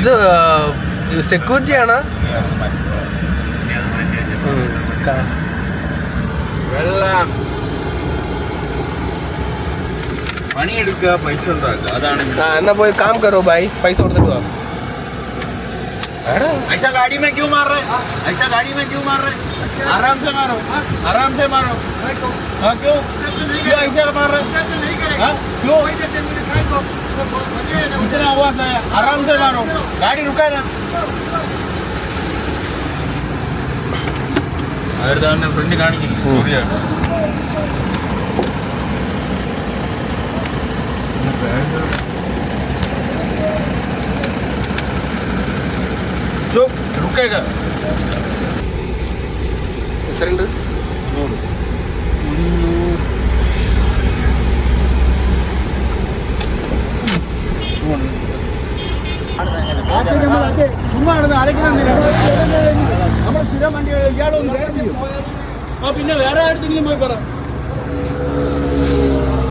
ഇത് സെക്യൂരിറ്റി ആണ് വെള്ളം പണിയെടുക്കുക പൈസ ഉണ്ടാക്കുക അതാണ് ആ എന്നാ പോയി കാം കറോ ഭായ് പൈസ കൊടുത്തിട്ട് വാ എടാ ऐसा गाड़ी में क्यों मार रहे ऐसा गाड़ी में क्यों मार रहे आराम से मारो आराम से मारो हाँ क्यों क्यों ऐसे मार रहे हाँ? क्यों इतना आवाज आया आराम से मारो गाड़ी रुका ना അവരുടെ തന്നെ ഫ്രണ്ട് കാണിക്കുന്നു ശരിയാണ് ചുപ് റുക്കേക എത്രയുണ്ട് പിന്നെ വേറെ ആയിരത്തെങ്കിലും പോയി പറ.